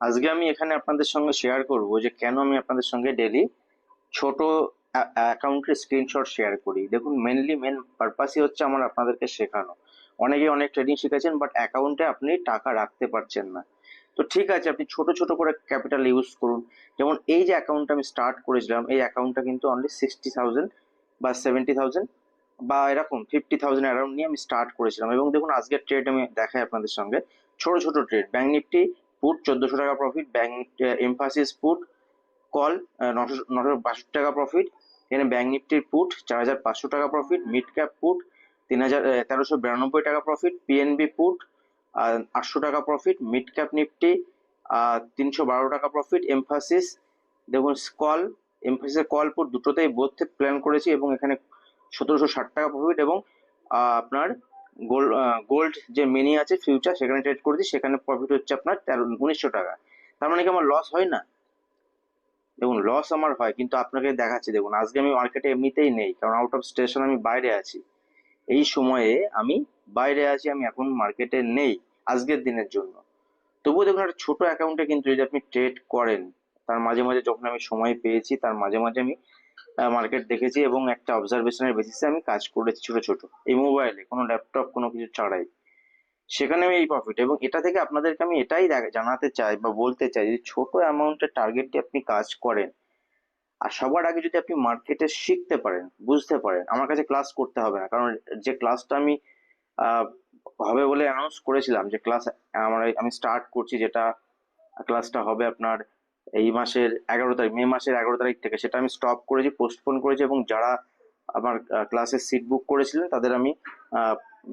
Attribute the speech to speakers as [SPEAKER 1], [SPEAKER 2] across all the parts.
[SPEAKER 1] আজকে আমি এখানে আপনাদের সঙ্গে শেয়ার করব যে কেন আমি আপনাদের সঙ্গে ডেলি ছোট অ্যাকাউন্টের স্ক্রিনশট শেয়ার করি। দেখুন মেনলি মেন পারপাসই হচ্ছে আমার আপনাদেরকে শেখানো। অনেকে অনেক ট্রেডিং শিখেছেন বাট অ্যাকাউন্টে আপনি টাকা রাখতে পারছেন না। তো ঠিক আছে, আপনি ছোট ছোট করে ক্যাপিটাল ইউজ করুন। যেমন এই যে অ্যাকাউন্টটা আমি স্টার্ট করেছিলাম, এই অ্যাকাউন্টটা কিন্তু অনলি সিক্সটি থাউজেন্ড বা সেভেন্টি থাউজেন্ড বা এরকম ফিফটি থাউজেন্ড অ্যারাউন্ড নিয়ে আমি স্টার্ট করেছিলাম। এবং দেখুন, আজকের ট্রেড আমি দেখাই আপনাদের সঙ্গে। ছোট ছোট ট্রেড ব্যাঙ্ক নিফটি পুট চোদ্দশো টাকা profit bank Mphasis put call নশো নশো বাষট্টি টাকা প্রফিট এখানে ব্যাঙ্ক নিফটির পুট চার হাজার পাঁচশো টাকা প্রফিট মিড ক্যাপ পুট তিন হাজার তেরোশো বিরানব্বই টাকা প্রফিট পিএনবি পুট আটশো টাকা প্রফিট মিড ক্যাপ নিফটি তিনশো বারো টাকা প্রফিট এমফাসিস দেখুন কল এমফাসিসের কল পুট দুটোতেই বোধ প্ল্যান করেছি এবং এখানে সতেরোশো ষাট টাকা প্রফিট এবং আপনার গোল্ড গোল্ড যে মিনি আছে ফিউচার সেখানে ট্রেড করেছি সেখানে প্রফিট হচ্ছে আপনার তেরো, উনিশশো টাকা। তার মানে কি আমার লস হয় না? দেখুন লস আমার হয়, কিন্তু আপনাকে দেখাচ্ছি, দেখুন, আজকে আমি মার্কেটে এমনিতেই নেই, কারণ আউট অফ স্টেশন আমি বাইরে আছি। এই সময়ে আমি বাইরে আছি, আমি এখন মার্কেটে নেই, আজকের দিনের জন্য। তবুও দেখুন, একটা ছোট অ্যাকাউন্টে কিন্তু যদি আপনি ট্রেড করেন, তার মাঝে মাঝে যখন আমি সময় পেয়েছি, তার মাঝে মাঝে আমি মার্কেট দেখেছি এবং একটা অবজারভেশনের বেসিসে আমি কাজ করেছি ছোট ছোট। এই মোবাইলে কোনো ল্যাপটপ কোনো কিছু ছাড়াই। সেখানে আমি এই প্রফিট এবং এটা থেকে আপনাদেরকে আমি এটাই জানাতে চাই বা বলতে চাই যে ছোট অ্যামাউন্টের টার্গেট দিয়ে আপনি কাজ করেন। আর সবার আগে যদি আপনি মার্কেটে শিখতে পারেন, বুঝতে পারেন, আমার কাছে ক্লাস করতে হবে না। কারণ যে ক্লাসটা আমি হবে বলে অ্যানাউন্স করেছিলাম, যে ক্লাস আমার, আমি স্টার্ট করছি যেটা ক্লাসটা হবে আপনার এই মাসের এগারো তারিখ, মে মাসের এগারো তারিখ থেকে সেটা আমি স্টপ করেছি পোস্টপোন করেছি এবং যারা আমার ক্লাসের সিট বুক করেছিলেন তাদের আমি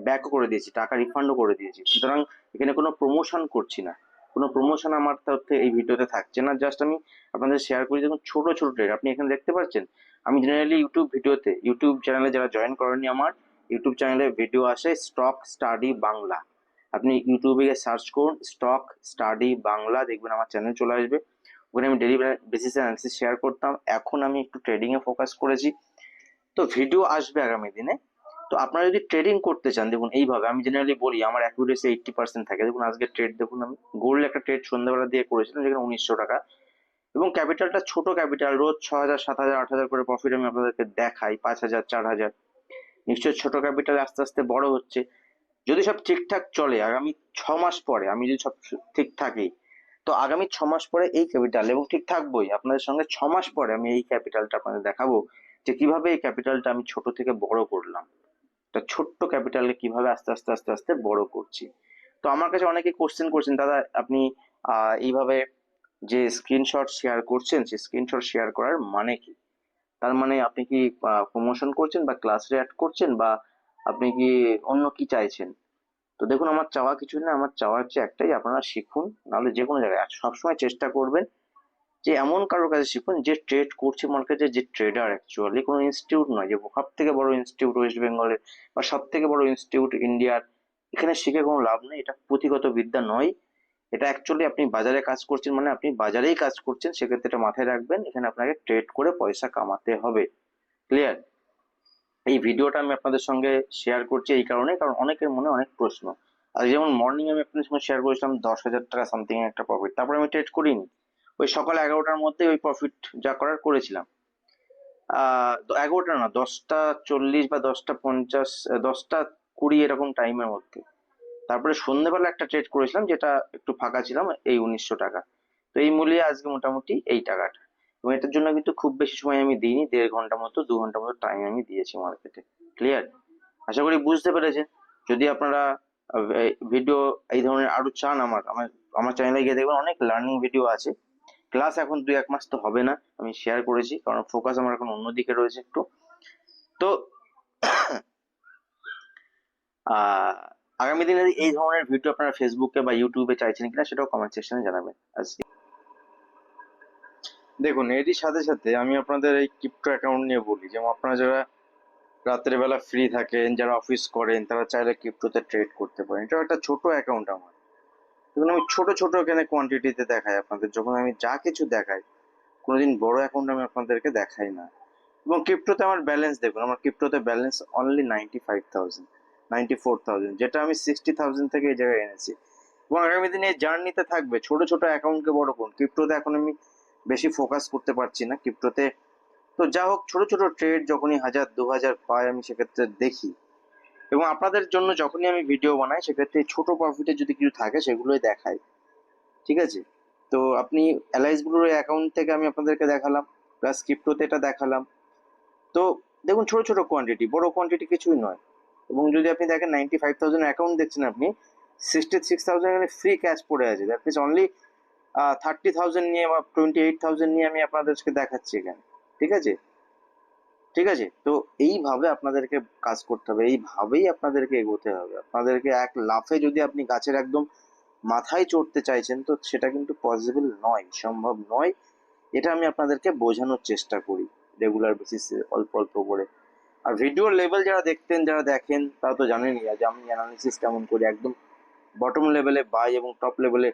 [SPEAKER 1] ব্যাকও করে দিয়েছি, টাকা রিফান্ডও করে দিয়েছি। সুতরাং এখানে কোনো প্রমোশন করছি না। কোনো প্রমোশন আমার তরফে এই ভিডিওতে থাকছে না। জাস্ট আমি আপনাদের শেয়ার করি দেখুন ছোট ছোট ট্রেড আপনি এখানে দেখতে পাচ্ছেন, আমি জেনারেলি ইউটিউব ভিডিওতে ইউটিউব চ্যানেলে যারা জয়েন করেনি আমার ইউটিউব চ্যানেলে ভিডিও আসে স্টক স্টাডি বাংলা। আপনি ইউটিউবে গিয়ে সার্চ করুন স্টক স্টাডি বাংলা, দেখবেন আমার চ্যানেল চলে আসবে। ওখানে আমি ডেলি বেসিসে অ্যানালিসিস শেয়ার করতাম। এখন আমি একটু ট্রেডিং এ ফোকাস করেছি। তো ভিডিও আসবে আগামী দিনে। তো আপনারা যদি ট্রেডিং করতে চান, দেখুন এইভাবে, আমি জেনারেলি বলি, আমার অ্যাকুরেসি এইটটি পার্সেন্ট থাকে। দেখুন, আজকে ট্রেড দেখুন আমি গোল্ড একটা ট্রেড সন্ধ্যাবেলা দিয়ে করেছিলাম, যেখানে উনিশশো টাকা। এবং ক্যাপিটালটা ছোট ক্যাপিটাল রোজ ছ হাজার, সাত হাজার, আট হাজার করে প্রফিট আমি আপনাদেরকে দেখাই, পাঁচ হাজার, চার হাজার। নিশ্চয়ই ছোট ক্যাপিটাল আস্তে আস্তে বড় হচ্ছে। যদি সব ঠিকঠাক চলে, আগামী ছ মাস পরে, আমি যদি সব ঠিক থাকি তো আগামী ছ মাস পরে এই ক্যাপিটাল এবং ঠিক থাকবোই। আপনাদের সঙ্গে ছ মাস পরে আমি এই ক্যাপিটালটা আপনাদের দেখাবো যে কীভাবে এই ক্যাপিটালটা আমি ছোট থেকে বড় করলাম। একটা ছোট্ট ক্যাপিটালকে কীভাবে আস্তে আস্তে আস্তে আস্তে বড় করছি। তো আমার কাছে অনেকে কোশ্চেন করছেন, দাদা, আপনি এইভাবে যে স্ক্রিনশট শেয়ার করছেন, সেই স্ক্রিনশট শেয়ার করার মানে কি? তার মানে আপনি কি প্রমোশন করছেন বা ক্লাসে অ্যাড করছেন বা আপনি কি অন্য কি চাইছেন? তো দেখুন, আমার চাওয়া কিছু না, আমার চাওয়া হচ্ছে একটাই আপনারা শিখুন, নাহলে যে কোনো জায়গায়। সবসময় চেষ্টা করবেন যে এমন কারোর কাছে শিখুন যে ট্রেড করছে মার্কেটে যে ট্রেডার অ্যাকচুয়ালি কোনো ইনস্টিটিউট নয় যে সব থেকে বড় ইনস্টিটিউট ওয়েস্ট বেঙ্গলের বা সব থেকে বড় ইনস্টিটিউট ইন্ডিয়ার এখানে শিখে কোনো লাভ নেই, এটা পুঁথিগত বিদ্যা নয়। এটা অ্যাকচুয়ালি আপনি বাজারে কাজ করছেন মানে আপনি বাজারেই কাজ করছেন, সেক্ষেত্রে এটা মাথায় রাখবেন, এখানে আপনাকে ট্রেড করে পয়সা কামাতে হবে। ক্লিয়ার এই ভিডিওটা আমি আপনাদের সঙ্গে শেয়ার করছি এই কারণে, কারণ অনেকের মনে অনেক প্রশ্ন। আর যেমন মর্নিং আমি আপনাদের সঙ্গে শেয়ার করেছিলাম দশ হাজার টাকা সামথিং একটা প্রফিট তারপরে আমি ট্রেড করিনি। ওই সকাল এগারোটার মধ্যে ওই প্রফিট যা করার করেছিলাম। এগারোটা না, দশটা চল্লিশ বা দশটা পঞ্চাশ দশটা কুড়ি এরকম টাইমের মধ্যে। তারপরে সন্ধ্যেবেলা একটা ট্রেড করেছিলাম, যেটা একটু ফাঁকা ছিলাম, এই উনিশশো টাকা। তো এই মূল্যে আজকে মোটামুটি এই টাকাটা। এবং এটার জন্য কিন্তু খুব বেশি সময় আমি দিইনি, দেড় ঘণ্টা মতো, দু ঘণ্টা মতো টাইম আমি দিয়েছি মার্কেটে ক্লিয়ার আশা করি বুঝতে পেরেছেন। যদি আপনারা ভিডিও এই ধরনের আরও চান আমার আমার আমার চ্যানেলে গিয়ে দেখবেন অনেক লার্নিং ভিডিও আছে। ক্লাস এখন দুই এক মাস তো হবে না, আমি শেয়ার করেছি, কারণ ফোকাস আমার এখন অন্যদিকে রয়েছে একটু। তো আগামী দিনে এই ধরনের ভিডিও আপনারা ফেসবুকে বা ইউটিউবে চাইছেন কিনা সেটাও কমেন্ট সেকশনে জানাবেন। আজকে দেখুন, এরই সাথে সাথে আমি আপনাদের এই ক্রিপ্টো অ্যাকাউন্ট নিয়ে বলি, যেমন আপনারা যারা রাতের বেলা ফ্রি থাকেন, যারা অফিস করেন, তারা চাইলে ক্রিপ্টোতে ট্রেড করতে পারেন। এটা একটা ছোট অ্যাকাউন্ট আমার। দেখুন, আমি ছোট ছোট এখানে কোয়ান্টিটিতে দেখাই আপনাদের। যখন আমি যা কিছু দেখাই, কোনোদিন বড় অ্যাকাউন্ট আমি আপনাদেরকে দেখাই না। এবং ক্রিপ্টোতে আমার ব্যালেন্স দেখুন, আমার ক্রিপ্টোতে balance only ninety five thousand ninety four thousand যেটা আমি সিক্সটি থাউজেন্ড থেকে এই জায়গায় এনেছি। এবং আগামী দিনে জার্নিতে থাকবে। ছোট ছোট অ্যাকাউন্টকে বড় করুন। ক্রিপ্টোতে এখন আমি বেশি ফোকাস করতে পারছি না ক্রিপ্টোতে তো যা হোক, ছোট ছোট ট্রেড যখনই হাজার, দু হাজার পাই আমি সেক্ষেত্রে দেখি। এবং আপনাদের জন্য যখনই আমি ভিডিও বানাই, সেক্ষেত্রে ছোট প্রফিটে যদি কিছু থাকে, সেগুলোই দেখাই। ঠিক আছে? তো আপনি অ্যালাইস ব্লুর অ্যাকাউন্ট থেকে আমি আপনাদেরকে দেখালাম প্লাস ক্রিপ্টোতে এটা দেখালাম। তো দেখুন, ছোট ছোট কোয়ান্টিটি বড় কোয়ান্টিটি কিছুই নয়। এবং যদি আপনি দেখেন নাইনটি ফাইভ থাউজেন্ড অ্যাকাউন্ট দেখছেন আপনি sixty six thousand free cash পড়ে আছে। That means only thirty thousand নিয়ে বা টোয়েন্টি এইট থাউজেন্ড নিয়ে আমি আপনাদেরকে দেখাচ্ছি এখানে। ঠিক আছে? ঠিক আছে? তো এইভাবে আপনাদেরকে কাজ করতে হবে। এইভাবেই আপনাদেরকে এগোতে হবে। আপনাদেরকে এক লাফে যদি আপনি গাছের একদম মাথায় চড়তে চাইছেন, তো সেটা কিন্তু পসিবল নয়, সম্ভব নয়। এটা আমি আপনাদেরকে বোঝানোর চেষ্টা করি রেগুলার বেসিসে অল্প অল্প করে। আর ভিডিও লেভেল যারা দেখতেন, যারা দেখেন, তারা তো জানেনই যে আমি অ্যানালিসিস কেমন করি, একদম বটম লেভেলে বাই এবং টপ লেভেলে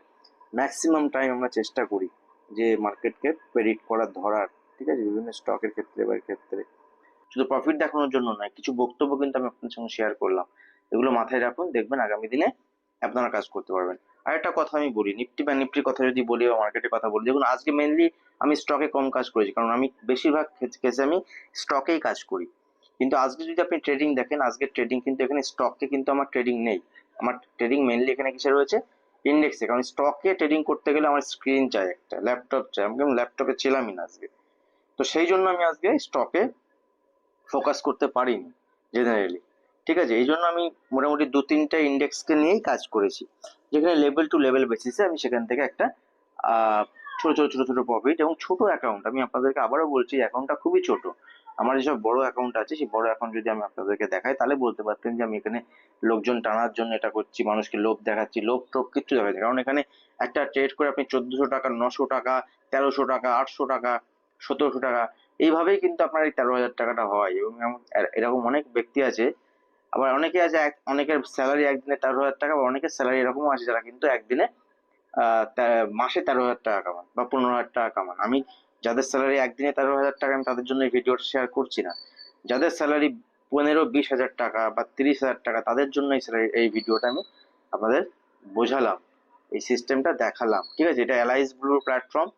[SPEAKER 1] ম্যাক্সিমাম টাইম আমরা চেষ্টা করি যে মার্কেটকে প্রেডিক্ট করার, ধরার, ঠিক আছে? বিভিন্ন স্টকের ক্ষেত্রে বা ক্ষেত্রে। শুধু প্রফিট দেখানোর জন্য নয়, কিছু বক্তব্য কিন্তু আমি আপনার সঙ্গে শেয়ার করলাম। এগুলো মাথায় রাখুন, দেখবেন আগামী দিনে আপনারা কাজ করতে পারবেন। আর একটা কথা আমি বলি, নিফটি বা নিফটির কথা যদি বলি বা মার্কেটের কথা বলি, দেখুন আজকে মেনলি আমি স্টকে কম কাজ করেছি, কারণ আমি বেশিরভাগ কেসে আমি স্টকেই কাজ করি। কিন্তু আজকে যদি আপনি ট্রেডিং দেখেন আজকে ট্রেডিং কিন্তু এখানে স্টকে কিন্তু আমার ট্রেডিং নেই। আমার ট্রেডিং মেনলি এখানে কিসে রয়েছে? ইন্ডেক্সে কারণ স্টকে ট্রেডিং করতে গেলে আমার স্ক্রিন চাই একটা ল্যাপটপ চাই। আমি ল্যাপটপে ছিলামই না আজকে। তো সেই জন্য আমি আজকে স্টকে ফোকাস করতে পারিনি জেনারেলি ঠিক আছে, এই জন্য আমি মোটামুটি দু তিনটা ইন্ডেক্সকে নিয়েই কাজ করেছি। যেখানে লেভেল টু লেভেল বেসিসে আমি সেখান থেকে একটা ছোট ছোট ছোট ছোট প্রফিট এবং ছোট অ্যাকাউন্ট আমি আপনাদেরকে আবারও বলছি অ্যাকাউন্টটা খুবই ছোট। আমার যেসব বড় অ্যাকাউন্ট আছে, সেই বড় অ্যাকাউন্ট যদি আমি আপনাদেরকে দেখাই, তাহলে বলতে পারতেন যে আমি এখানে লোকজন টানার জন্য এটা করছি, মানুষকে লোভ দেখাচ্ছি, লোভ টোভ কিচ্ছু দেখাচ্ছি কারণ এখানে একটা ট্রেড করে আপনি চোদ্দশো টাকা, নশো টাকা, তেরোশো টাকা, আটশো টাকা, সতেরোশো টাকা, এইভাবেই কিন্তু আপনার এই তেরো হাজার টাকাটা হয়। এবং এরকম অনেক ব্যক্তি আছে, আবার অনেকে আছে অনেকের স্যালারি একদিনে তেরো হাজার টাকা বা অনেকের স্যালারি এরকমও আছে যারা কিন্তু একদিনে মাসে তেরো হাজার টাকা কামান বা পনেরো হাজার টাকা কামান। আমি যাদের স্যালারি একদিনে তেরো হাজার টাকা, আমি তাদের জন্য এই ভিডিওটা শেয়ার করছি না। যাদের স্যালারি পনেরো, বিশ হাজার টাকা বা তিরিশ হাজার টাকা, তাদের জন্য এই স্যালারি এই ভিডিওটা আমি আপনাদের বোঝালাম, এই সিস্টেমটা দেখালাম। ঠিক আছে? এটা অ্যালাইস ব্লু প্ল্যাটফর্ম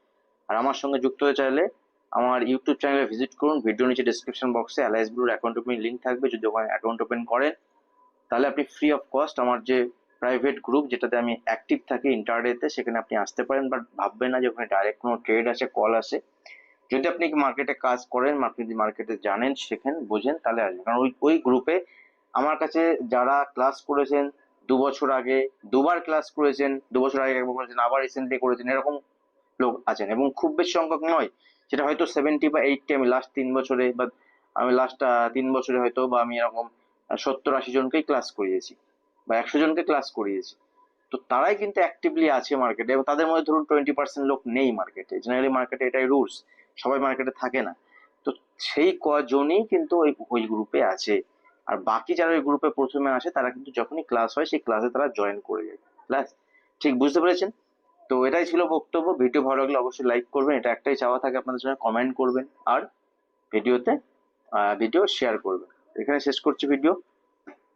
[SPEAKER 1] আর আমার সঙ্গে যুক্ত হতে চাইলে আমার ইউটিউব চ্যানেলে ভিজিট করুন। ভিডিও নিচে ডিসক্রিপশন বক্সে অ্যালাইস ব্লুর অ্যাকাউন্ট ওপেন লিঙ্ক থাকবে। যদি ওখানে অ্যাকাউন্ট ওপেন করেন, তাহলে আপনি ফ্রি অফ কস্ট আমার যে প্রাইভেট গ্রুপ যেটাতে আমি অ্যাক্টিভ থাকি ইন্টারডেতে সেখানে আপনি আসতে পারেন বাট ভাববেন না যে ওখানে ডাইরেক্ট কোনো ট্রেড আছে কল আসে। যদি আপনি মার্কেটে কাজ করেন মার্কেট মার্কেটে জানেন, শেখেন, বোঝেন, তাহলে আসবেন। কারণ ওই ওই গ্রুপে আমার কাছে যারা ক্লাস করেছেন, দু বছর আগে, দুবার ক্লাস করেছেন, দু বছর আগে একবার করেছেন আবার রিসেন্টলি করেছেন, এরকম লোক আছেন এবং খুব বেশি সংখ্যক নয়, সেটা হয়তো সেভেন্টি বা এইটটি আমি লাস্ট তিন বছরে বা আমি লাস্ট তিন বছরে হয়তো বা আমি এরকম সত্তর আশি জনকেই ক্লাস করিয়েছি। বা একশো জনকে ক্লাস করিয়েছি। তো তারাই কিন্তু অ্যাক্টিভলি আছে মার্কেটে এবং তাদের মধ্যে ধরুন টোয়েন্টি পার্সেন্ট লোক নেই মার্কেটে জেনারেলি মার্কেটে এটাই রুলস সবাই মার্কেটে থাকে না। তো সেই কজনই কিন্তু ওই ওই গ্রুপে আছে। আর বাকি যারা ওই গ্রুপে প্রথমে আসে, তারা কিন্তু যখনই ক্লাস হয়, সেই ক্লাসে তারা জয়েন করে যায়। ক্লাস ঠিক বুঝতে পেরেছেন? তো এটাই ছিল বক্তব্য। ভিডিও ভালো লাগলে অবশ্যই লাইক করবেন। এটা একটাই চাওয়া থাকে আপনাদের সঙ্গে কমেন্ট করবেন। আর ভিডিওতে ভিডিও শেয়ার করবেন। এখানে শেষ করছি ভিডিও